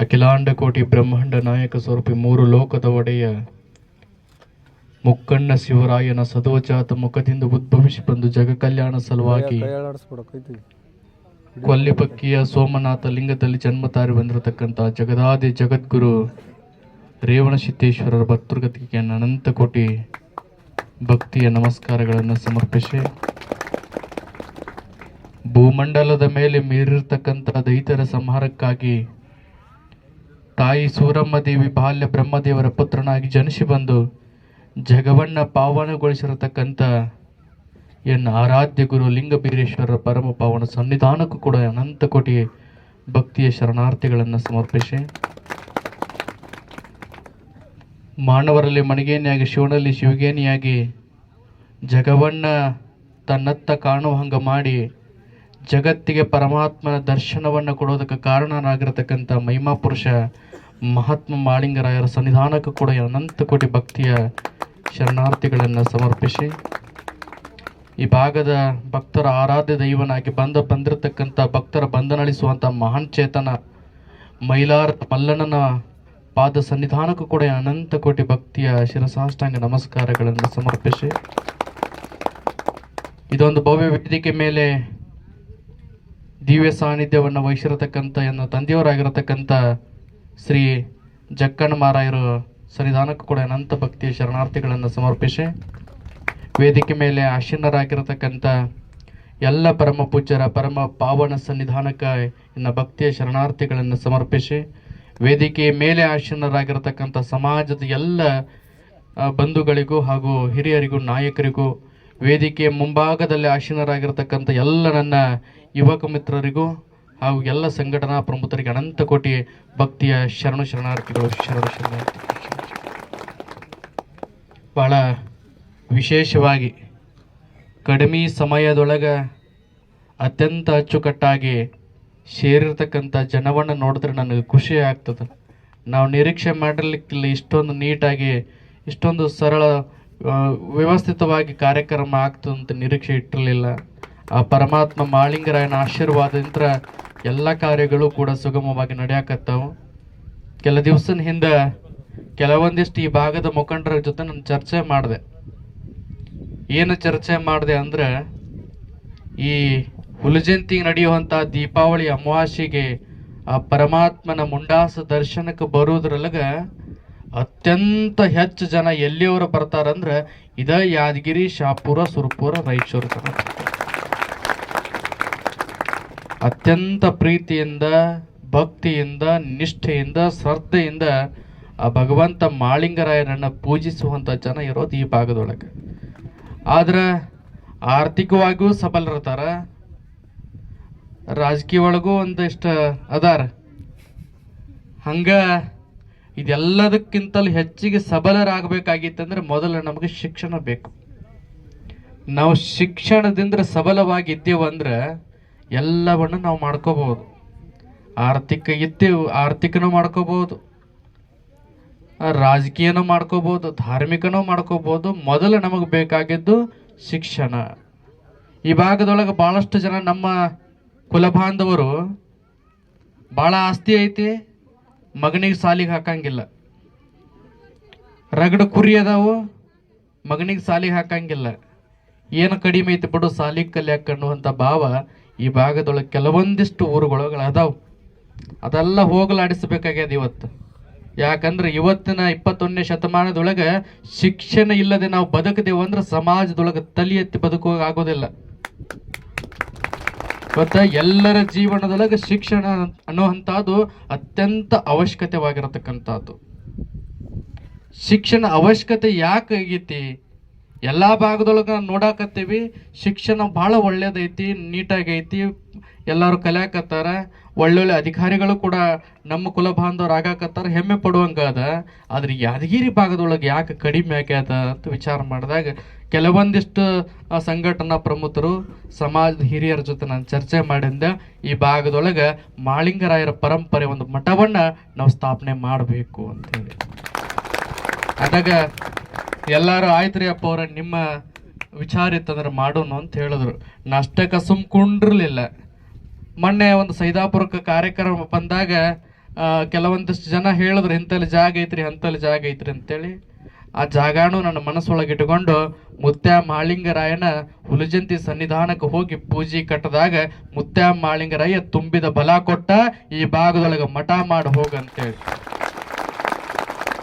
ಅಖಿಲಾಂಡ ಕೋಟಿ ಬ್ರಹ್ಮಾಂಡ ನಾಯಕ ಸ್ವರೂಪಿ ಮೂರು ಲೋಕದ ಒಡೆಯ ಮುಕ್ಕಣ್ಣ ಶಿವರಾಯನ ಸದೋಜಾತ ಮುಖದಿಂದ ಉದ್ಭವಿಸಿ ಬಂದು ಜಗ ಕಲ್ಯಾಣ ಸಲುವಾಗಿ ಕೊಲ್ಲಿಪಕ್ಕಿಯ ಸೋಮನಾಥ ಲಿಂಗದಲ್ಲಿ ಜನ್ಮ ತಾರಿ ಬಂದಿರತಕ್ಕಂಥ ಜಗದಾದಿ ಜಗದ್ಗುರು ರೇವಣ ಸಿದ್ದೇಶ್ವರರ ಭಕ್ತೃಗತಿಗೆ ಅನಂತ ಕೋಟಿ ಭಕ್ತಿಯ ನಮಸ್ಕಾರಗಳನ್ನು ಸಮರ್ಪಿಸಿ. ಭೂಮಂಡಲದ ಮೇಲೆ ಮೀರಿರ್ತಕ್ಕಂಥ ದೈತರ ಸಂಹಾರಕ್ಕಾಗಿ ತಾಯಿ ಸೂರಮ್ಮ ದೇವಿ ಬಾಲ್ಯ ಬ್ರಹ್ಮದೇವರ ಪುತ್ರನಾಗಿ ಜನಿಸಿ ಬಂದು ಜಗವನ್ನ ಪಾವನಗೊಳಿಸಿರತಕ್ಕಂಥ ಎನ್ನ ಆರಾಧ್ಯ ಗುರು ಲಿಂಗಬೀರೇಶ್ವರರ ಪರಮ ಪಾವನ ಸನ್ನಿಧಾನಕ್ಕೂ ಕೂಡ ಅನಂತ ಕೋಟಿ ಭಕ್ತಿಯ ಶರಣಾರ್ಥಿಗಳನ್ನು ಸಮರ್ಪಿಸಿ. ಮಾನವರಲ್ಲಿ ಮಣಿಗೇನಿಯಾಗಿ, ಶಿವನಲ್ಲಿ ಶಿವಗೇನಿಯಾಗಿ ಜಗವನ್ನ ತನ್ನತ್ತ ಕಾಣುವ ಹಂಗೆ ಮಾಡಿ ಜಗತ್ತಿಗೆ ಪರಮಾತ್ಮನ ದರ್ಶನವನ್ನು ಕೊಡೋದಕ್ಕೆ ಕಾರಣನಾಗಿರತಕ್ಕಂಥ ಮಹಿಮಾ ಪುರುಷ ಮಹಾತ್ಮ ಮಾಳಿಂಗರಾಯರ ಸನ್ನಿಧಾನಕ್ಕೂ ಕೂಡ ಅನಂತ ಕೋಟಿ ಭಕ್ತಿಯ ಶರಣಾರ್ಥಿಗಳನ್ನು ಸಮರ್ಪಿಸಿ, ಈ ಭಾಗದ ಭಕ್ತರ ಆರಾಧ್ಯ ದೈವನಾಗಿ ಬಂದ ಬಂದಿರತಕ್ಕಂಥ ಭಕ್ತರ ಬಂಧನಳಿಸುವಂಥ ಮಹಾನ್ ಚೇತನ ಮೈಲಾರ ಮಲ್ಲಣ್ಣನ ಪಾದ ಸನ್ನಿಧಾನಕ್ಕೂ ಕೂಡ ಅನಂತ ಕೋಟಿ ಭಕ್ತಿಯ ಶಿರಸಾಷ್ಟಾಂಗ ನಮಸ್ಕಾರಗಳನ್ನು ಸಮರ್ಪಿಸಿ, ಇದೊಂದು ಭವ್ಯ ವೇದಿಕೆ ಮೇಲೆ ದಿವ್ಯ ಸಾನ್ನಿಧ್ಯವನ್ನು ವಹಿಸಿರತಕ್ಕಂಥ ಎನ್ನ ತಂದೆಯವರಾಗಿರತಕ್ಕಂಥ ಶ್ರೀ ಜಕ್ಕಣ್ಣ ಮಾರಾಯರು ಸನ್ನಿಧಾನಕ್ಕೂ ಕೂಡ ಅನಂತ ಭಕ್ತಿಯ ಶರಣಾರ್ಥಿಗಳನ್ನು ಸಮರ್ಪಿಸಿ ವೇದಿಕೆ ಮೇಲೆ ಆಶೀನರಾಗಿರತಕ್ಕಂಥ ಎಲ್ಲ ಪರಮ ಪೂಜ್ಯರ ಪರಮ ಪಾವನ ಸನ್ನಿಧಾನಕ್ಕೆ ಇನ್ನು ಭಕ್ತಿಯ ಶರಣಾರ್ಥಿಗಳನ್ನು ಸಮರ್ಪಿಸಿ ವೇದಿಕೆಯ ಮೇಲೆ ಆಶೀನರಾಗಿರತಕ್ಕಂಥ ಸಮಾಜದ ಎಲ್ಲ ಬಂಧುಗಳಿಗೂ ಹಾಗೂ ಹಿರಿಯರಿಗೂ, ನಾಯಕರಿಗೂ ವೇದಿಕೆಯ ಮುಂಭಾಗದಲ್ಲಿ ಆಶೀನರಾಗಿರತಕ್ಕಂಥ ಎಲ್ಲ ನನ್ನ ಯುವಕ ಮಿತ್ರರಿಗೂ ಹಾಗೂ ಎಲ್ಲ ಸಂಘಟನಾ ಪ್ರಮುಖರಿಗೆ ಅನಂತ ಕೋಟಿ ಭಕ್ತಿಯ ಶರಣು ಶರಣಾರ್ಥಿಗಳು, ಶರಣು ಶರಣಾರ್ಥಿ. ಬಹಳ ವಿಶೇಷವಾಗಿ ಕಡಿಮೆ ಸಮಯದೊಳಗೆ ಅತ್ಯಂತ ಅಚ್ಚುಕಟ್ಟಾಗಿ ಸೇರಿರ್ತಕ್ಕಂಥ ಜನವನ್ನು ನೋಡಿದ್ರೆ ನನಗೆ ಖುಷಿ ಆಗ್ತದೆ. ನಾವು ನಿರೀಕ್ಷೆ ಮಾಡಿರ್ಲಿಕ್ಕಿಲ್ಲ ಇಷ್ಟೊಂದು ನೀಟಾಗಿ, ಇಷ್ಟೊಂದು ಸರಳ ವ್ಯವಸ್ಥಿತವಾಗಿ ಕಾರ್ಯಕ್ರಮ ಆಗ್ತದಂತ ನಿರೀಕ್ಷೆ ಇಟ್ಟಿರಲಿಲ್ಲ. ಆ ಪರಮಾತ್ಮ ಮಾಳಿಂಗರಾಯನ ಆಶೀರ್ವಾದದಿಂದ ಎಲ್ಲ ಕಾರ್ಯಗಳು ಕೂಡ ಸುಗಮವಾಗಿ ನಡೆಯಾಕತ್ತಾವು ಕೆಲ ದಿವಸದ ಹಿಂದೆ ಕೆಲವೊಂದಿಷ್ಟು ಈ ಭಾಗದ ಮುಖಂಡರ ಜೊತೆ ನಾನು ಚರ್ಚೆ ಮಾಡಿದೆ ಏನು ಚರ್ಚೆ ಮಾಡಿದೆ ಅಂದ್ರೆ, ಈ ಹುಲಜಂತಿಗೆ ನಡೆಯುವಂಥ ದೀಪಾವಳಿ ಅಮಾವಾಸ್ಯೆಗೆ ಆ ಪರಮಾತ್ಮನ ಮುಂಡಾಸ ದರ್ಶನಕ್ಕೆ ಬರೋದ್ರೊಳಗ ಅತ್ಯಂತ ಹೆಚ್ಚು ಜನ ಎಲ್ಲಿಯವರು ಬರ್ತಾರಂದ್ರೆ, ಇದೇ ಯಾದಗಿರಿ, ಶಾಪುರ, ಸುರಪುರ, ರಾಯಚೂರು. ಅತ್ಯಂತ ಪ್ರೀತಿಯಿಂದ, ಭಕ್ತಿಯಿಂದ, ನಿಷ್ಠೆಯಿಂದ, ಶ್ರದ್ಧೆಯಿಂದ ಆ ಭಗವಂತ ಮಾಳಿಂಗರಾಯರನ್ನು ಪೂಜಿಸುವಂಥ ಜನ ಇರೋದು ಈ ಭಾಗದೊಳಗೆ. ಆದ್ರೆ ಆರ್ಥಿಕವಾಗಿಯೂ ಸಬಲರತಾರ ರಾಜಕೀಯ ಒಳಗೂ ಒಂದಿಷ್ಟು ಅದಾರ. ಹಂಗ ಇದೆಲ್ಲದಕ್ಕಿಂತಲೂ ಹೆಚ್ಚಿಗೆ ಸಬಲರಾಗಬೇಕಾಗಿತ್ತಂದ್ರೆ ಮೊದಲು ನಮಗೆ ಶಿಕ್ಷಣ ಬೇಕು. ನಾವು ಶಿಕ್ಷಣದಿಂದ ಸಬಲವಾಗಿದ್ದೇವು ಅಂದ್ರೆ ಎಲ್ಲವನ್ನು ನಾವು ಮಾಡ್ಕೋಬಹುದು. ಆರ್ಥಿಕ ಇದ್ದೇವು ಆರ್ಥಿಕನೂ ಮಾಡ್ಕೋಬಹುದು. ರಾಜಕೀಯನೂ ಮಾಡ್ಕೋಬಹುದು, ಧಾರ್ಮಿಕನೂ ಮಾಡ್ಕೋಬಹುದು. ಮೊದಲು ನಮಗೆ ಬೇಕಾಗಿದ್ದು ಶಿಕ್ಷಣ. ಈ ಭಾಗದೊಳಗೆ ಭಾಳಷ್ಟು ಜನ ನಮ್ಮ ಕುಲಬಾಂಧವರು ಭಾಳ ಆಸ್ತಿ ಐತಿ, ಮಗನಿಗೆ ಸಾಲಿಗೆ ಹಾಕಂಗಿಲ್ಲ. ರಗಡ ಕುರಿ ಅದಾವು, ಮಗನಿಗೆ ಸಾಲಿಗೆ ಹಾಕಂಗಿಲ್ಲ. ಏನು ಕಡಿಮೆ ಐತಿ ಬಿಡು, ಸಾಲಿಗೆ ಕಲಿಯಾಕ ಅನ್ನುವಂಥ ಭಾವ ಈ ಭಾಗದೊಳಗೆ ಕೆಲವೊಂದಿಷ್ಟು ಊರುಗಳು ಅದಾವು ಅದೆಲ್ಲ ಹೋಗಲಾಡಿಸ್ಬೇಕಾಗ್ಯದ ಇವತ್ತು. ಯಾಕಂದ್ರೆ ಇವತ್ತಿನ ಇಪ್ಪತ್ತೊಂದನೇ ಶತಮಾನದೊಳಗೆ ಶಿಕ್ಷಣ ಇಲ್ಲದೆ ನಾವು ಬದುಕದೇವು ಅಂದ್ರೆ ಸಮಾಜದೊಳಗೆ ತಲೆ ಎತ್ತಿ ಬದುಕುವಾಗ ಆಗೋದಿಲ್ಲ. ಇವತ್ತ ಎಲ್ಲರ ಜೀವನದೊಳಗೆ ಶಿಕ್ಷಣ ಅನ್ನುವಂಥದ್ದು ಅತ್ಯಂತ ಅವಶ್ಯಕತೆವಾಗಿರತಕ್ಕಂಥದ್ದು. ಶಿಕ್ಷಣ ಅವಶ್ಯಕತೆ ಯಾಕೆ ಆಗೈತಿ ಎಲ್ಲ ಭಾಗದೊಳಗೆ ನೋಡಾಕತ್ತೀವಿ. ಶಿಕ್ಷಣ ಭಾಳ ಒಳ್ಳೇದೈತಿ, ನೀಟಾಗೈತಿ. ಎಲ್ಲರೂ ಕಲಿಯಾಕತ್ತಾರ. ಒಳ್ಳೊಳ್ಳೆ ಅಧಿಕಾರಿಗಳು ಕೂಡ ನಮ್ಮ ಕುಲ ಬಾಂಧವ್ರು ಆಗಾಕತ್ತಾರ, ಹೆಮ್ಮೆ ಪಡುವಂಗ ಅದ. ಆದ್ರೆ ಯಾದಗಿರಿ ಭಾಗದೊಳಗೆ ಯಾಕೆ ಕಡಿಮೆ ಆಗ್ಯದ ಅಂತ ವಿಚಾರ ಮಾಡಿದಾಗ ಕೆಲವೊಂದಿಷ್ಟು ಸಂಘಟನಾ ಪ್ರಮುಖರು, ಸಮಾಜದ ಹಿರಿಯರ ಜೊತೆ ನಾನು ಚರ್ಚೆ ಮಾಡಿಂದ ಈ ಭಾಗದೊಳಗೆ ಮಾಳಿಂಗರಾಯರ ಪರಂಪರೆ ಒಂದು ಮಠವನ್ನ ನಾವು ಸ್ಥಾಪನೆ ಮಾಡಬೇಕು ಅಂತೇಳಿ ಅದಾಗ ಎಲ್ಲರೂ ರೀ ಅಪ್ಪ ಅವ್ರ, ನಿಮ್ಮ ವಿಚಾರ ಇತ್ತಂದ್ರೆ ಮಾಡೋಣ ಅಂತ ಹೇಳಿದ್ರು. ನಾ ಕಸುಮ್ ಸುಮ್ಕೊಂಡಿರ್ಲಿಲ್ಲ ಮೊನ್ನೆ ಒಂದು ಸೈದಾಪುರಕ್ಕೆ ಕಾರ್ಯಕ್ರಮ ಬಂದಾಗ ಕೆಲವೊಂದಿಷ್ಟು ಜನ ಹೇಳಿದ್ರು, ಇಂಥಲ್ಲಿ ಜಾಗ ಐತ್ರಿ ಅಂತಲ್ಲಿ ಜಾಗ ಐತ್ರಿ ಅಂತೇಳಿ. ಆ ಜಾಗಾನು ನನ್ನ ಮನಸ್ಸೊಳಗೆ ಇಟ್ಕೊಂಡು ಮುತ್ಯ ಮಾಳಿಂಗರಾಯನ ಹುಲಜಂತಿ ಸನ್ನಿಧಾನಕ್ಕೆ ಹೋಗಿ ಪೂಜೆ ಕಟ್ಟದಾಗ ಮುತ್ಯ ಮಾಳಿಂಗರಾಯ ತುಂಬಿದ ಬಲ ಕೊಟ್ಟ ಈ ಭಾಗದೊಳಗೆ ಮಠ ಮಾಡಿ ಹೋಗಂತೇಳಿ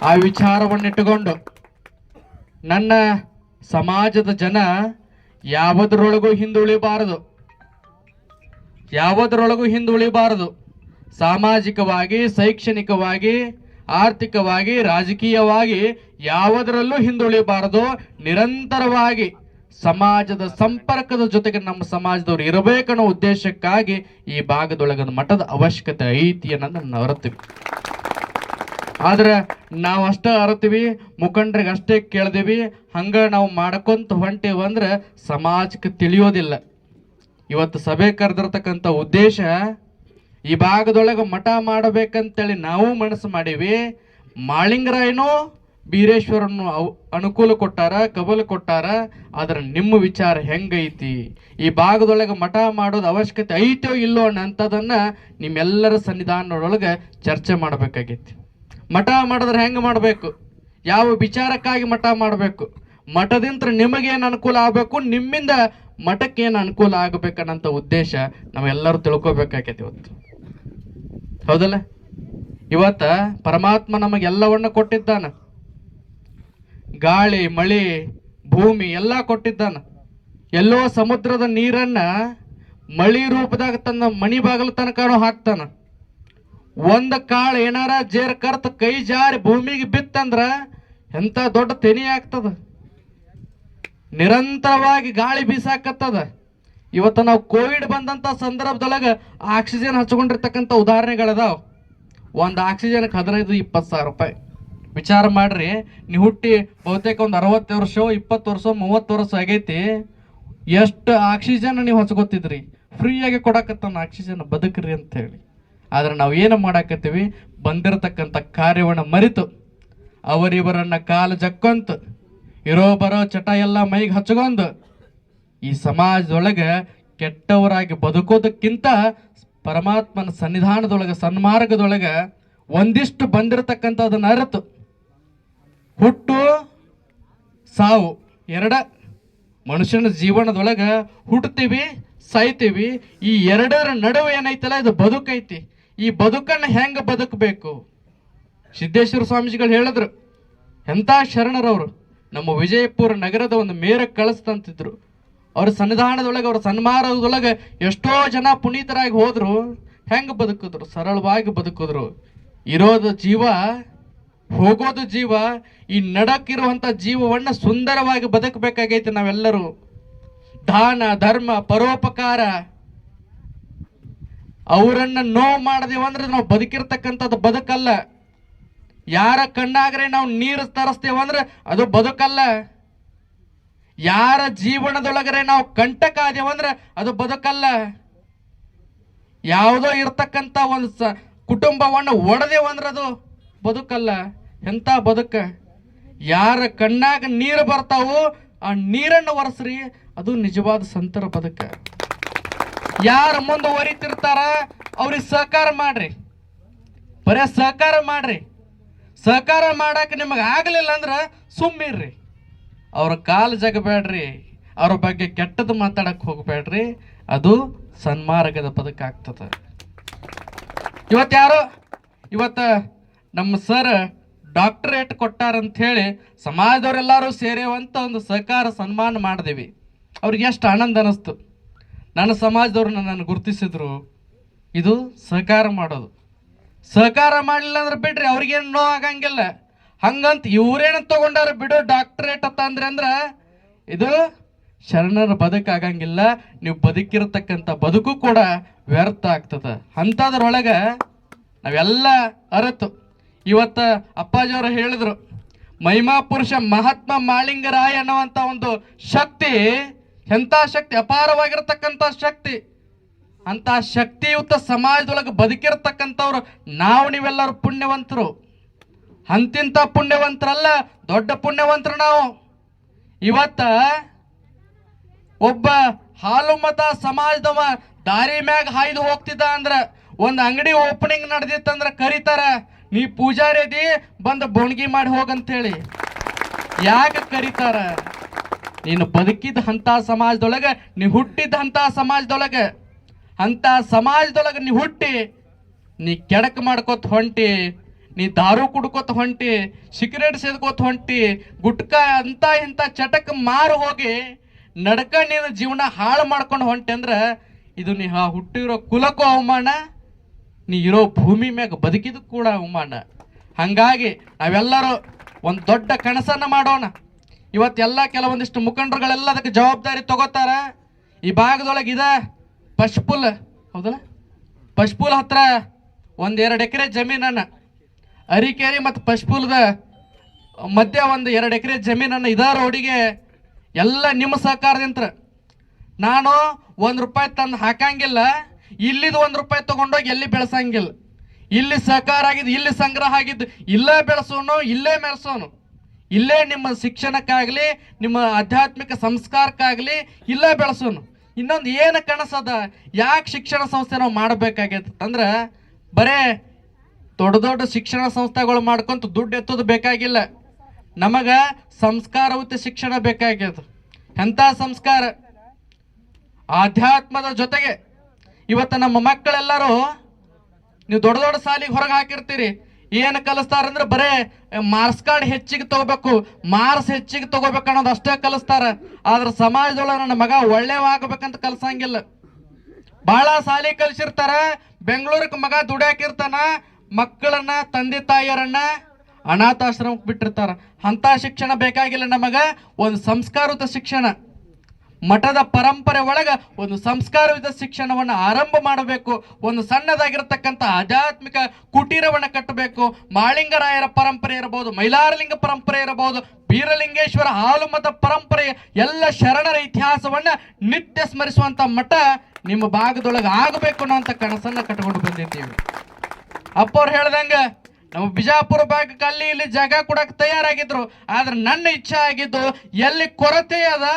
ಆ ವಿಚಾರವನ್ನಿಟ್ಟುಕೊಂಡು ನನ್ನ ಸಮಾಜದ ಜನ ಯಾವುದರೊಳಗೂ ಹಿಂದುಳಿಬಾರದು. ಯಾವುದರೊಳಗೂ ಹಿಂದುಳಿಬಾರದು. ಸಾಮಾಜಿಕವಾಗಿ, ಶೈಕ್ಷಣಿಕವಾಗಿ, ಆರ್ಥಿಕವಾಗಿ, ರಾಜಕೀಯವಾಗಿ ಯಾವುದರಲ್ಲೂ ಹಿಂದುಳಿಬಾರದು. ನಿರಂತರವಾಗಿ ಸಮಾಜದ ಸಂಪರ್ಕದ ಜೊತೆಗೆ ನಮ್ಮ ಸಮಾಜದವ್ರು ಇರಬೇಕನ್ನೋ ಉದ್ದೇಶಕ್ಕಾಗಿ ಈ ಭಾಗದೊಳಗಿನ ಮಠದ ಅವಶ್ಯಕತೆ ಐತಿ ಅನ್ನೋದನ್ನ ನಾವು ಅರಿತೀವಿ. ಆದ್ರೆ ನಾವು ಅಷ್ಟೇ ಅರತೀವಿ, ಮುಖಂಡ್ರಿಗೆ ಅಷ್ಟೇ ಕೇಳ್ದೇವಿ, ಹಂಗ ನಾವು ಮಾಡ್ಕೊಂತ ಹೊಂಟೀವಿ ಅಂದ್ರೆ ಸಮಾಜಕ್ಕೆ ತಿಳಿಯೋದಿಲ್ಲ. ಇವತ್ತು ಸಭೆ ಕರೆದಿರ್ತಕ್ಕಂಥ ಉದ್ದೇಶ, ಈ ಭಾಗದೊಳಗೆ ಮಠ ಮಾಡಬೇಕಂತೇಳಿ ನಾವು ಮನಸ್ಸು ಮಾಡೀವಿ. ಮಾಳಿಂಗರಾಯನು ಬೀರೇಶ್ವರನ್ನು ಅನುಕೂಲ ಕೊಟ್ಟಾರ, ಕಬಲು ಕೊಟ್ಟಾರ, ಆದ್ರೆ ನಿಮ್ಮ ವಿಚಾರ ಹೆಂಗೈತಿ? ಈ ಭಾಗದೊಳಗೆ ಮಠ ಮಾಡೋದು ಅವಶ್ಯಕತೆ ಐತೋ ಇಲ್ಲೋ ಅಂತದನ್ನ ನಿಮ್ಮೆಲ್ಲರ ಸನ್ನಿಧಾನದೊಳಗೆ ಚರ್ಚೆ ಮಾಡಬೇಕಾಗೈತಿ. ಮಠ ಮಾಡಿದ್ರೆ ಹೆಂಗೆ ಮಾಡಬೇಕು? ಯಾವ ವಿಚಾರಕ್ಕಾಗಿ ಮಠ ಮಾಡಬೇಕು? ಮಠದಿಂದ ನಿಮಗೇನು ಅನುಕೂಲ ಆಗಬೇಕು? ನಿಮ್ಮಿಂದ ಮಠಕ್ಕೆ ಏನು ಅನುಕೂಲ ಆಗಬೇಕನ್ನಂತ ಉದ್ದೇಶ ನಾವೆಲ್ಲರೂ ತಿಳ್ಕೊಬೇಕಾಗೈತಿ ಇವತ್ತು. ಹೌದಲ್ಲ? ಇವತ್ತ ಪರಮಾತ್ಮ ನಮಗೆಲ್ಲವನ್ನ ಕೊಟ್ಟಿದ್ದಾನ. ಗಾಳಿ, ಮಳೆ, ಭೂಮಿ ಎಲ್ಲ ಕೊಟ್ಟಿದ್ದಾನ. ಎಲ್ಲೋ ಸಮುದ್ರದ ನೀರನ್ನ ಮಳಿ ರೂಪದಾಗ ತನ್ನ ಮಣಿ ಬಾಗಲ ತನಕನೂ ಹಾಕ್ತಾನ. ಒಂದ್ ಕಾಳು ಏನಾರ ಜೇರ್ ಕರ್ತ ಕೈ ಜಾರಿ ಭೂಮಿಗೆ ಬಿತ್ತಂದ್ರ ಎಂತ ದೊಡ್ಡ ತೆನಿ ಆಗ್ತದ? ನಿರಂತರವಾಗಿ ಗಾಳಿ ಬೀಸಾಕತ್ತದ. ಇವತ್ತು ನಾವು ಕೋವಿಡ್ ಬಂದಂತ ಸಂದರ್ಭದೊಳಗ ಆಕ್ಸಿಜನ್ ಹಚ್ಕೊಂಡಿರ್ತಕ್ಕಂಥ ಉದಾಹರಣೆಗಳದಾವ. ಒಂದು ಆಕ್ಸಿಜನ್ಗೆ ಹದಿನೈದು, ಇಪ್ಪತ್ತು ಸಾವಿರ ರೂಪಾಯಿ. ವಿಚಾರ ಮಾಡ್ರಿ ನೀವು ಹುಟ್ಟಿ ಬಹುತೇಕ ಒಂದು ಅರವತ್ತು ವರ್ಷ, ಇಪ್ಪತ್ತು ವರ್ಷ, ಮೂವತ್ತು ವರ್ಷ ಆಗೈತಿ. ಎಷ್ಟು ಆಕ್ಸಿಜನ್ ನೀವು ಹಚ್ಕೋತಿದ್ರಿ? ಫ್ರೀಯಾಗಿ ಕೊಡಕತ್ತಾನ ಆಕ್ಸಿಜನ್, ಬದುಕ್ರಿ ಅಂತ ಹೇಳಿ. ಆದ್ರೆ ನಾವು ಏನು ಮಾಡಾಕತ್ತೀವಿ? ಬಂದಿರತಕ್ಕಂಥ ಕಾರ್ಯವನ್ನು ಮರಿತು ಅವರಿವರನ್ನ ಕಾಲು ಜಕ್ಕೊಂತ. ಇರೋ ಬರೋ ಚಟ ಎಲ್ಲ ಮೈಗೆ ಹಚ್ಕೊಂಡು ಈ ಸಮಾಜದೊಳಗೆ ಕೆಟ್ಟವರಾಗಿ ಬದುಕೋದಕ್ಕಿಂತ ಪರಮಾತ್ಮನ ಸನ್ನಿಧಾನದೊಳಗೆ, ಸನ್ಮಾರ್ಗದೊಳಗೆ ಒಂದಿಷ್ಟು ಬಂದಿರತಕ್ಕಂಥದನ್ನು ಅರತು. ಹುಟ್ಟು, ಸಾವು, ಎರಡ ಮನುಷ್ಯನ ಜೀವನದೊಳಗೆ ಹುಟ್ಟುತ್ತೀವಿ ಸಾಯ್ತೀವಿ. ಈ ಎರಡರ ನಡುವೆ ಏನೈತಲ್ಲ, ಇದು ಬದುಕೈತಿ. ಈ ಬದುಕನ್ನು ಹೆಂಗ ಬದುಕಬೇಕು? ಸಿದ್ದೇಶ್ವರ ಸ್ವಾಮೀಜಿಗಳು ಹೇಳಿದ್ರು, ಎಂಥ ಶರಣರವರು. ನಮ್ಮ ವಿಜಯಪುರ ನಗರದ ಒಂದು ಮೇರ ಕಳಿಸ್ತಂತಿದ್ರು ಅವ್ರ ಸನ್ನಿಧಾನದೊಳಗೆ, ಅವ್ರ ಸನ್ಮಾನದೊಳಗೆ ಎಷ್ಟೋ ಜನ ಪುನೀತರಾಗಿ ಹೋದ್ರು. ಹೆಂಗೆ ಬದುಕಿದ್ರು? ಸರಳವಾಗಿ ಬದುಕಿದ್ರು. ಇರೋದು ಜೀವ, ಹೋಗೋದು ಜೀವ, ಈ ನಡಕ್ಕಿರುವಂಥ ಜೀವವನ್ನ ಸುಂದರವಾಗಿ ಬದುಕಬೇಕಾಗೈತೆ ನಾವೆಲ್ಲರೂ. ದಾನ, ಧರ್ಮ, ಪರೋಪಕಾರ. ಅವರನ್ನ ನೋವು ಮಾಡದೇವಂದ್ರೆ ನಾವು ಬದುಕಿರ್ತಕ್ಕಂಥದ್ದು ಬದುಕಲ್ಲ. ಯಾರ ಕಣ್ಣಾಗ್ರೆ ನಾವು ನೀರು ತರಿಸ್ತೇವಂದ್ರೆ ಅದು ಬದುಕಲ್ಲ. ಯಾರ ಜೀವನದೊಳಗರೆ ನಾವು ಕಂಟಕ ಆದೇವಂದ್ರೆ ಅದು ಬದುಕಲ್ಲ. ಯಾವುದೋ ಇರ್ತಕ್ಕಂಥ ಒಂದು ಸ ಕುಟುಂಬವನ್ನು ಒಡೆದೇವಂದ್ರೆ ಅದು ಬದುಕಲ್ಲ. ಎಂಥ ಬದುಕ? ಯಾರ ಕಣ್ಣಾಗ ನೀರು ಬರ್ತಾವೋ ಆ ನೀರನ್ನು ಒರೆಸ್ರಿ, ಅದು ನಿಜವಾದ ಸಂತರ ಬದುಕ. ಯಾರ ಮುಂದುವರಿತಿರ್ತಾರ, ಅವ್ರಿಗೆ ಸಹಕಾರ ಮಾಡ್ರಿ. ಬರೇ ಸಹಕಾರ ಮಾಡ್ರಿ. ಸಹಕಾರ ಮಾಡಕ್ಕೆ ನಿಮಗೆ ಆಗಲಿಲ್ಲ ಅಂದ್ರೆ ಸುಮ್ಮಿರ್ರಿ ಅವ್ರ ಕಾಲು ಜಗಬೇಡ್ರಿ. ಅವ್ರ ಬಗ್ಗೆ ಕೆಟ್ಟದ್ದು ಮಾತಾಡಕ್ಕೆ ಹೋಗಬೇಡ್ರಿ. ಅದು ಸನ್ಮಾರ್ಗದ ಬದುಕಾಗ್ತದೆ ಇವತ್ತು ಯಾರೋ? ಇವತ್ತು ನಮ್ಮ ಸರ್ ಡಾಕ್ಟರೇಟ್ ಕೊಟ್ಟಾರಂತ ಹೇಳಿ ಸಮಾಜದವರೆಲ್ಲರೂ ಸೇರಿವಂಥ ಒಂದು ಸಹಕಾರ ಸನ್ಮಾನ ಮಾಡಿದೀವಿ. ಅವ್ರಿಗೆ ಎಷ್ಟು ಆನಂದ ಅನ್ನಿಸ್ತು ನನ್ನ ಸಮಾಜದವ್ರು ನನ್ನನ್ನು ಗುರುತಿಸಿದ್ರು. ಇದು ಸಹಕಾರ ಮಾಡೋದು. ಸಹಕಾರ ಮಾಡಲಿಲ್ಲ ಅಂದ್ರೆ ಬಿಡ್ರಿ, ಅವ್ರಿಗೇನು ನೋ ಆಗಂಗಿಲ್ಲ. ಹಂಗಂತ ಇವ್ರೇನು ತಗೊಂಡಾರ ಬಿಡು ಡಾಕ್ಟರೇಟ್ ಅಂತ ಅಂದ್ರೆ ಅಂದ್ರ ಇದು ಶರಣರ ಬದುಕಾಗಂಗಿಲ್ಲ ನೀವು ಬದುಕಿರತಕ್ಕಂಥ ಬದುಕು ಕೂಡ ವ್ಯರ್ಥ ಆಗ್ತದ. ಅಂಥದ್ರೊಳಗೆ ನಾವೆಲ್ಲ ಅರತು. ಇವತ್ತ ಅಪ್ಪಾಜಿಯವರು ಹೇಳಿದ್ರು, ಮಹಿಮಾ ಪುರುಷ ಮಹಾತ್ಮ ಮಾಳಿಂಗರಾಯ ಅನ್ನುವಂಥ ಒಂದು ಶಕ್ತಿ ಎಂಥ ಶಕ್ತಿ? ಅಪಾರವಾಗಿರತಕ್ಕಂಥ ಶಕ್ತಿ. ಅಂತ ಶಕ್ತಿಯುತ ಸಮಾಜದೊಳಗೆ ಬದುಕಿರ್ತಕ್ಕಂಥವ್ರು ನಾವು ನೀವೆಲ್ಲರೂ ಪುಣ್ಯವಂತರು. ಅಂತಿಂಥ ಪುಣ್ಯವಂತರಲ್ಲ, ದೊಡ್ಡ ಪುಣ್ಯವಂತರು ನಾವು. ಇವತ್ತ ಒಬ್ಬ ಹಾಲು ಮತ ಸಮಾಜದವ ದಾರಿ ಮ್ಯಾಗ ಹಾಯ್ದು ಹೋಗ್ತಿದ್ದ ಅಂದ್ರ, ಒಂದು ಅಂಗಡಿ ಓಪನಿಂಗ್ ನಡೆದಿತ್ತಂದ್ರ ಕರೀತಾರ, ನೀ ಪೂಜಾರಿ ಬಂದು ಬೋಣ್ಗಿ ಮಾಡಿ ಹೋಗಂತೇಳಿ. ಯಾಕೆ ಕರೀತಾರ? ನೀನು ಬದುಕಿದ ಅಂತ ಸಮಾಜದೊಳಗೆ, ನೀ ಹುಟ್ಟಿದ ಅಂತ ಸಮಾಜದೊಳಗೆ. ಅಂತ ಸಮಾಜದೊಳಗೆ ನೀ ಹುಟ್ಟಿ, ನೀ ಕೆಡಕ್ ಮಾಡ್ಕೋತ ಹೊಂಟಿ, ನೀ ದಾರು ಕುಡ್ಕೋತ ಹೊಂಟಿ, ಸಿಗರೇಟ್ ಸೇದ್ಕೋತ ಹೊಂಟಿ, ಗುಟ್ಕ ಅಂತ ಇಂಥ ಚಟಕ್ ಮಾರು ಹೋಗಿ, ನಡ್ಕ ನೀನು ಜೀವನ ಹಾಳು ಮಾಡ್ಕೊಂಡು ಹೊಂಟಿ ಅಂದ್ರೆ, ಇದು ನೀ ಹುಟ್ಟಿರೋ ಕುಲಕ್ಕೂ ಅವಮಾನ, ನೀ ಇರೋ ಭೂಮಿ ಮ್ಯಾಗ ಬದುಕಿದ ಕೂಡ ಅವಮಾನ. ಹಂಗಾಗಿ ನಾವೆಲ್ಲರೂ ಒಂದು ದೊಡ್ಡ ಕನಸನ್ನ ಮಾಡೋಣ. ಇವತ್ತೆಲ್ಲ ಕೆಲವೊಂದಿಷ್ಟು ಮುಖಂಡರುಗಳೆಲ್ಲ ಅದಕ್ಕೆ ಜವಾಬ್ದಾರಿ ತಗೋತಾರ. ಈ ಭಾಗದೊಳಗೆ ಇದ ಪಶ್ಪುಲ್, ಹೌದಲ್ಲ? ಪಶ್ಪುಲ್ ಹತ್ರ ಒಂದೆರಡು ಎಕರೆ ಜಮೀನನ್ನ, ಅರಿಕೇರಿ ಮತ್ತು ಪಶ್ಪುಲ್ದ ಮಧ್ಯ ಒಂದು ಎರಡು ಎಕರೆ ಜಮೀನನ್ನು ಇದ ರೋಡಿಗೆ ಎಲ್ಲ ನಿಮ್ಮ ಸಹಕಾರದಿಂತ್ರ. ನಾನು ಒಂದು ರೂಪಾಯಿ ತಂದು ಹಾಕಂಗಿಲ್ಲ, ಇಲ್ಲಿದು ಒಂದು ರೂಪಾಯಿ ತೊಗೊಂಡೋಗಿ ಎಲ್ಲಿ ಬೆಳೆಸಂಗಿಲ್ಲ. ಇಲ್ಲಿ ಸಹಕಾರ ಆಗಿದ್ದು ಇಲ್ಲಿ ಸಂಗ್ರಹ ಆಗಿದ್ದು ಇಲ್ಲೇ ಬೆಳೆಸೋನು, ಇಲ್ಲೇ ಮೆರೆಸೋನು ಇಲ್ಲೇ ನಿಮ್ಮ ಶಿಕ್ಷಣಕ್ಕಾಗಲಿ, ನಿಮ್ಮ ಆಧ್ಯಾತ್ಮಿಕ ಸಂಸ್ಕಾರಕ್ಕಾಗಲಿ, ಇಲ್ಲೇ ಬೆಳೆಸೋನು. ಇನ್ನೊಂದು ಏನು ಕನಸದ? ಯಾಕೆ ಶಿಕ್ಷಣ ಸಂಸ್ಥೆ ನಾವು ಮಾಡಬೇಕಾಗೈತೆ? ಅಂದ್ರೆ ಬರೇ ದೊಡ್ಡ ದೊಡ್ಡ ಶಿಕ್ಷಣ ಸಂಸ್ಥೆಗಳು ಮಾಡ್ಕೊಂತ ದುಡ್ಡು ಎತ್ತೋದು ಬೇಕಾಗಿಲ್ಲ. ನಮಗ ಸಂಸ್ಕಾರವುತ ಶಿಕ್ಷಣ ಬೇಕಾಗ್ಯದ. ಎಂಥ ಸಂಸ್ಕಾರ? ಆಧ್ಯಾತ್ಮದ ಜೊತೆಗೆ. ಇವತ್ತು ನಮ್ಮ ಮಕ್ಕಳೆಲ್ಲರೂ, ನೀವು ದೊಡ್ಡ ದೊಡ್ಡ ಸಾಲಿಗೆ ಹೊರಗೆ ಹಾಕಿರ್ತೀರಿ. ಏನು ಕಲಿಸ್ತಾರಂದ್ರೆ ಬರೇ ಮಾರ್ಸ್ ಕಾರ್ಡ್ ಹೆಚ್ಚಿಗೆ ತಗೋಬೇಕು ಮಾರ್ಸ್ ಹೆಚ್ಚಿಗೆ ತಗೋಬೇಕು ಅನ್ನೋದು ಅಷ್ಟೇ ಕಲಿಸ್ತಾರ. ಆದ್ರೆ ಸಮಾಜದೊಳಗೆ ನನ್ನ ಮಗ ಒಳ್ಳೆವಾಗಬೇಕಂತ ಕಲ್ಸಂಗಿಲ್ಲ. ಬಹಳ ಸಾಲಿ ಕಲಿಸಿರ್ತಾರ, ಬೆಂಗಳೂರಿಗೆ ಮಗ ದುಡಿಯಾಕಿರ್ತಾನ, ಮಕ್ಕಳನ್ನ, ತಂದೆ ತಾಯಿಯರನ್ನ ಅನಾಥಾಶ್ರಮಕ್ಕೆ ಬಿಟ್ಟಿರ್ತಾರ. ಅಂತ ಶಿಕ್ಷಣ ಬೇಕಾಗಿಲ್ಲ ನಮಗ, ಒಂದು ಸಂಸ್ಕಾರಯುತ ಶಿಕ್ಷಣ. ಮಠದ ಪರಂಪರೆ ಒಳಗ ಒಂದು ಸಂಸ್ಕಾರಯುತ ಶಿಕ್ಷಣವನ್ನು ಆರಂಭ ಮಾಡಬೇಕು, ಒಂದು ಸಣ್ಣದಾಗಿರತಕ್ಕಂಥ ಆಧ್ಯಾತ್ಮಿಕ ಕುಟೀರವನ್ನು ಕಟ್ಟಬೇಕು. ಮಾಳಿಂಗರಾಯರ ಪರಂಪರೆ ಇರಬಹುದು ಮೈಲಾರಲಿಂಗ ಪರಂಪರೆ ಇರಬಹುದು ಬೀರಲಿಂಗೇಶ್ವರ ಹಾಲುಮತ ಪರಂಪರೆ, ಎಲ್ಲ ಶರಣರ ಇತಿಹಾಸವನ್ನ ನಿತ್ಯ ಸ್ಮರಿಸುವಂತ ಮಠ ನಿಮ್ಮ ಭಾಗದೊಳಗೆ ಆಗಬೇಕು ಅನ್ನೋ ಕನಸನ್ನ ಕಟ್ಕೊಂಡು ಬಂದಿದ್ದೀವಿ. ಅಪ್ಪವ್ರು ಹೇಳ್ದಂಗ ನಮ್ಮ ಬಿಜಾಪುರ ಭಾಗಕ್ಕೆ ಇಲ್ಲಿ ಜಾಗ ಕೊಡಕ್ಕೆ ತಯಾರಾಗಿದ್ರು. ಆದ್ರೆ ನನ್ನ ಇಚ್ಛೆ ಆಗಿದ್ದು ಎಲ್ಲಿ ಕೊರತೆ ಅದ,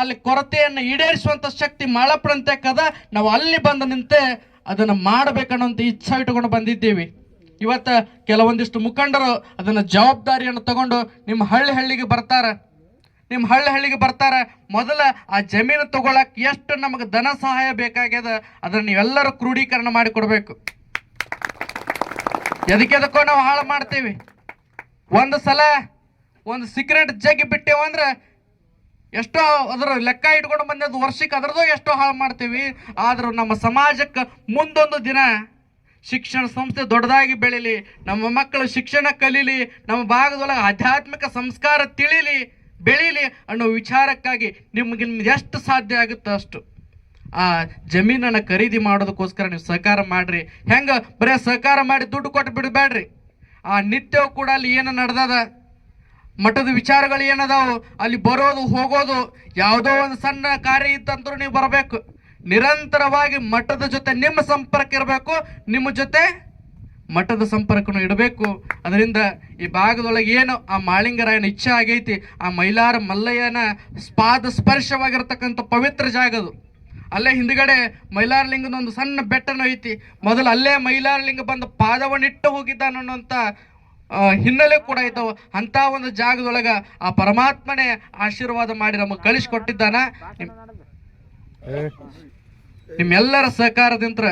ಅಲ್ಲಿ ಕೊರತೆಯನ್ನು ಈಡೇರಿಸುವಂತ ಶಕ್ತಿ ಮಾಳಪ್ಪನಂತಕ್ಕದ ನಾವು ಅಲ್ಲಿ ಬಂದು ನಿಂತೆ ಅದನ್ನ ಮಾಡಬೇಕನ್ನೋಂಥ ಇಚ್ಛೆ ಇಟ್ಟುಕೊಂಡು ಬಂದಿದ್ದೀವಿ. ಇವತ್ತ ಕೆಲವೊಂದಿಷ್ಟು ಮುಖಂಡರು ಅದನ್ನ ಜವಾಬ್ದಾರಿಯನ್ನು ತಗೊಂಡು ನಿಮ್ಮ ಹಳ್ಳಿ ಹಳ್ಳಿಗೆ ಬರ್ತಾರೆ. ನಿಮ್ಮ ಹಳ್ಳಿ ಹಳ್ಳಿಗೆ ಬರ್ತಾರೆ. ಮೊದಲ ಆ ಜಮೀನು ತಗೊಳಕ್ ಎಷ್ಟು ನಮಗೆ ಧನ ಸಹಾಯ ಬೇಕಾಗ್ಯದ, ಅದನ್ನ ನೀವೆಲ್ಲರೂ ಕ್ರೋಢೀಕರಣ ಮಾಡಿ ಕೊಡಬೇಕು ಎದಕ್ಕೆ ಎದಕ್ಕೋ ನಾವು ಹಾಳು ಮಾಡ್ತೀವಿ? ಒಂದು ಸಲ ಒಂದು ಸಿಗರೇಟ್ ಜಗ್ಗಿ ಬಿಟ್ಟೇವಂದ್ರೆ ಎಷ್ಟೋ ಅದರ ಲೆಕ್ಕ ಇಟ್ಕೊಂಡು ಬಂದದ್ದು ವರ್ಷಕ್ಕೆ ಅದರದ್ದು ಎಷ್ಟೋ ಹಾಳು ಮಾಡ್ತೀವಿ. ಆದರೂ ನಮ್ಮ ಸಮಾಜಕ್ಕೆ ಮುಂದೊಂದು ದಿನ ಶಿಕ್ಷಣ ಸಂಸ್ಥೆ ದೊಡ್ಡದಾಗಿ ಬೆಳೀಲಿ, ನಮ್ಮ ಮಕ್ಕಳು ಶಿಕ್ಷಣ ಕಲೀಲಿ, ನಮ್ಮ ಭಾಗದೊಳಗೆ ಆಧ್ಯಾತ್ಮಿಕ ಸಂಸ್ಕಾರ ತಿಳಿಲಿ, ಬೆಳೀಲಿ ಅನ್ನೋ ವಿಚಾರಕ್ಕಾಗಿ ನಿಮ್ಗೆ ನಿಮ್ಗೆ ಎಷ್ಟು ಸಾಧ್ಯ ಆಗುತ್ತೋ ಅಷ್ಟು. ಆ ಜಮೀನನ್ನು ಖರೀದಿ ಮಾಡೋದಕ್ಕೋಸ್ಕರ ನೀವು ಸಹಕಾರ ಮಾಡ್ರಿ. ಹೆಂಗೆ? ಬರೀ ಸಹಕಾರ ಮಾಡಿ ದುಡ್ಡು ಕೊಟ್ಟು ಬಿಡಬೇಡ್ರಿ. ಆ ನಿತ್ಯವೂ ಕೂಡ ಅಲ್ಲಿ ಏನು ನಡೆದದ? ಮಠದ ವಿಚಾರಗಳು ಏನದಾವು? ಅಲ್ಲಿ ಬರೋದು, ಹೋಗೋದು, ಯಾವುದೋ ಒಂದು ಸಣ್ಣ ಕಾರ್ಯ ಇತ್ತಂದ್ರೂ ನೀವು ಬರಬೇಕು. ನಿರಂತರವಾಗಿ ಮಠದ ಜೊತೆ ನಿಮ್ಮ ಸಂಪರ್ಕ ಇರಬೇಕು. ನಿಮ್ಮ ಜೊತೆ ಮಠದ ಸಂಪರ್ಕನು ಇಡಬೇಕು. ಅದರಿಂದ ಈ ಭಾಗದೊಳಗೆ ಏನು ಆ ಮಾಳಿಂಗರಾಯನ ಇಚ್ಛೆ ಆಗೈತಿ, ಆ ಮೈಲಾರ ಮಲ್ಲಯ್ಯನ ಸ್ಪಾದ ಸ್ಪರ್ಶವಾಗಿರ್ತಕ್ಕಂಥ ಪವಿತ್ರ ಜಾಗದು. ಅಲ್ಲೇ ಹಿಂದ್ಗಡೆ ಮೈಲಾರಲಿಂಗದ ಒಂದು ಸಣ್ಣ ಬೆಟ್ಟನೂ ಐತಿ. ಮೊದಲು ಅಲ್ಲೇ ಮೈಲಾರಲಿಂಗ ಬಂದು ಪಾದವನ್ನಿಟ್ಟು ಹೋಗಿದ್ದಾನ ಅನ್ನೋಂಥ ಆ, ಹಿನ್ನೆಲೆ ಕೂಡ ಐತವ ಅಂತ ಒಂದು ಜಾಗದೊಳಗ ಆ ಪರಮಾತ್ಮನೇ ಆಶೀರ್ವಾದ ಮಾಡಿ ನಮಗೆ ಕಳಿಸ್ಕೊಟ್ಟಿದ್ದಾನ. ನಿಮ್- ನಿಮ್ಮೆಲ್ಲರ ಸಹಕಾರದಿಂತ್ರ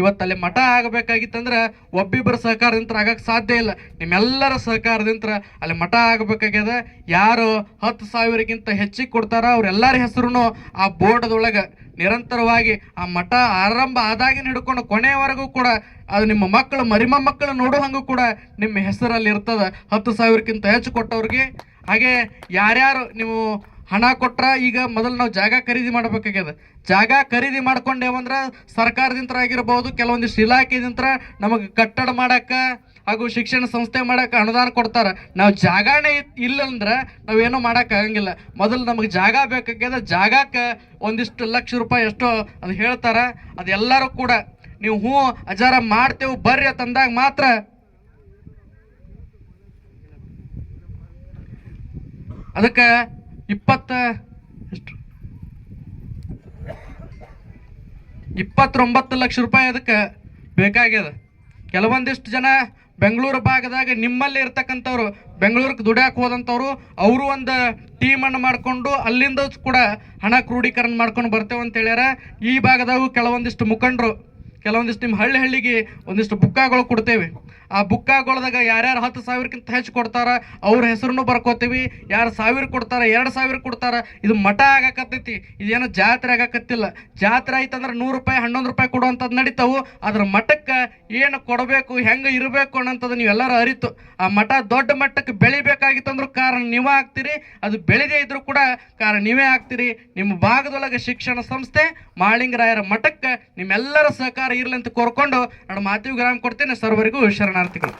ಇವತ್ತಲ್ಲಿ ಮಠ ಆಗಬೇಕಾಗಿತ್ತಂದ್ರೆ ಒಬ್ಬಿಬ್ಬರ ಸಹಕಾರದಿಂದ ಆಗಕ್ಕೆ ಸಾಧ್ಯ ಇಲ್ಲ. ನಿಮ್ಮೆಲ್ಲರ ಸಹಕಾರದಿಂದ ಅಲ್ಲಿ ಮಠ ಆಗಬೇಕಾಗ್ಯದ. ಯಾರು ಹತ್ತು ಸಾವಿರಕ್ಕಿಂತ ಹೆಚ್ಚಿಗೆ ಕೊಡ್ತಾರ ಅವರೆಲ್ಲರ ಹೆಸರು ಆ ಬೋರ್ಡದೊಳಗೆ ನಿರಂತರವಾಗಿ ಆ ಮಠ ಆರಂಭ ಆದಾಗಿನ ಹಿಡ್ಕೊಂಡು ಕೊನೆಯವರೆಗೂ ಕೂಡ ಅದು ನಿಮ್ಮ ಮಕ್ಕಳು ಮರಿಮ ಮಕ್ಕಳು ನೋಡೋ ಹಂಗೂ ಕೂಡ ನಿಮ್ಮ ಹೆಸರಲ್ಲಿ ಇರ್ತದ. ಹತ್ತು ಸಾವಿರಕ್ಕಿಂತ ಹೆಚ್ಚು ಕೊಟ್ಟವ್ರಿಗೆ. ಹಾಗೆ ಯಾರ್ಯಾರು ನೀವು ಹಣ ಕೊಟ್ರ ಈಗ ಮೊದಲು ನಾವು ಜಾಗ ಖರೀದಿ ಮಾಡ್ಬೇಕಾಗ್ಯದ. ಜಾಗ ಖರೀದಿ ಮಾಡ್ಕೊಂಡೇವಂದ್ರೆ ಸರ್ಕಾರದಿಂದ ಆಗಿರ್ಬೋದು, ಕೆಲವೊಂದಿಷ್ಟು ಇಲಾಖೆದಿಂತ್ರ ನಮಗೆ ಕಟ್ಟಡ ಮಾಡಕ್ಕ ಹಾಗೂ ಶಿಕ್ಷಣ ಸಂಸ್ಥೆ ಮಾಡಕ್ಕೆ ಅನುದಾನ ಕೊಡ್ತಾರೆ. ನಾವು ಜಾಗನೇ ಇಲ್ಲ ಅಂದ್ರೆ ನಾವೇನೋ ಮಾಡೋಕ್ಕಾಗಂಗಿಲ್ಲ ಮೊದಲು ನಮಗೆ ಜಾಗ ಬೇಕಾಗ್ಯದ. ಜಾಗಕ್ಕೆ ಒಂದಿಷ್ಟು ಲಕ್ಷ ರೂಪಾಯಿ ಎಷ್ಟೋ ಅದು ಹೇಳ್ತಾರೆ. ಅದೆಲ್ಲರೂ ಕೂಡ ನೀವು ಹ್ಞೂ ಅಜಾರ ಮಾಡ್ತೇವೆ ಬರ್ರಿ ತಂದಾಗ ಮಾತ್ರ ಅದಕ್ಕೆ ಇಪ್ಪತ್ತ ಎಷ್ಟು? ಇಪ್ಪತ್ತೊಂಬತ್ತು ಲಕ್ಷ ರೂಪಾಯಿ ಅದಕ್ಕೆ ಬೇಕಾಗ್ಯದ. ಕೆಲವೊಂದಿಷ್ಟು ಜನ ಬೆಂಗಳೂರು ಭಾಗದಾಗ ನಿಮ್ಮಲ್ಲಿ ಇರ್ತಕ್ಕಂಥವ್ರು ಬೆಂಗಳೂರಿಗೆ ದುಡ್ಯಾಕೆ ಹೋದಂಥವ್ರು, ಅವರು ಒಂದು ಟೀಮನ್ನು ಮಾಡಿಕೊಂಡು ಅಲ್ಲಿಂದ ಕೂಡ ಹಣ ಕ್ರೋಢೀಕರಣ ಮಾಡ್ಕೊಂಡು ಬರ್ತೇವೆ ಅಂತ ಹೇಳ್ಯಾರ. ಈ ಭಾಗದಾಗೂ ಕೆಲವೊಂದಿಷ್ಟು ಮುಖಂಡರು, ಕೆಲವೊಂದಿಷ್ಟು ನಿಮ್ಮ ಹಳ್ಳಿ ಹಳ್ಳಿಗೆ ಒಂದಿಷ್ಟು ಬುಕ್ಕಾಗಳು ಕೊಡ್ತೇವೆ. ಆ ಬುಕ್ಕಾಗೊಳ್ದಾಗ ಯಾರ್ಯಾರು ಹತ್ತು ಸಾವಿರಕ್ಕಿಂತ ಹೆಚ್ಚು ಕೊಡ್ತಾರ, ಅವ್ರ ಹೆಸರನ್ನು ಬರ್ಕೋತೀವಿ. ಯಾರು ಸಾವಿರ ಕೊಡ್ತಾರ, ಎರಡು ಸಾವಿರ ಕೊಡ್ತಾರ, ಇದು ಮಠ ಆಗಾಕತ್ತೈತಿ. ಇದೇನು ಜಾತ್ರೆ ಆಗಾಕತ್ತಿಲ್ಲ. ಜಾತ್ರೆ ಆಯ್ತಂದ್ರೆ ನೂರು ರೂಪಾಯಿ, ಹನ್ನೊಂದು ರೂಪಾಯಿ ಕೊಡುವಂಥದ್ದು ನಡೀತಾವು. ಅದ್ರ ಮಠಕ್ಕೆ ಏನು ಕೊಡಬೇಕು, ಹೆಂಗೆ ಇರಬೇಕು ಅನ್ನೋಂಥದ್ದು ನೀವೆಲ್ಲರೂ ಅರಿತು. ಆ ಮಠ ದೊಡ್ಡ ಮಟ್ಟಕ್ಕೆ ಬೆಳಿಬೇಕಾಗಿತ್ತಂದ್ರೂ ಕಾರಣ ನೀವೇ ಆಗ್ತೀರಿ. ಅದು ಬೆಳೆದೇ ಇದ್ರೂ ಕೂಡ ಕಾರಣ ನೀವೇ ಆಗ್ತೀರಿ. ನಿಮ್ಮ ಭಾಗದೊಳಗೆ ಶಿಕ್ಷಣ ಸಂಸ್ಥೆ, ಮಾಳಿಂಗರಾಯರ ಮಠಕ್ಕೆ ನಿಮ್ಮೆಲ್ಲರ ಸಹಕಾರ ಇರಲಿ ಅಂತ ಕೋರ್ಕೊಂಡು ನಾನು ಮಾತಿಗೆ ಗ್ರಾಮ ಕೊಡ್ತೀನಿ. ಸರ್ವರಿಗೂ நடத்துக்கள்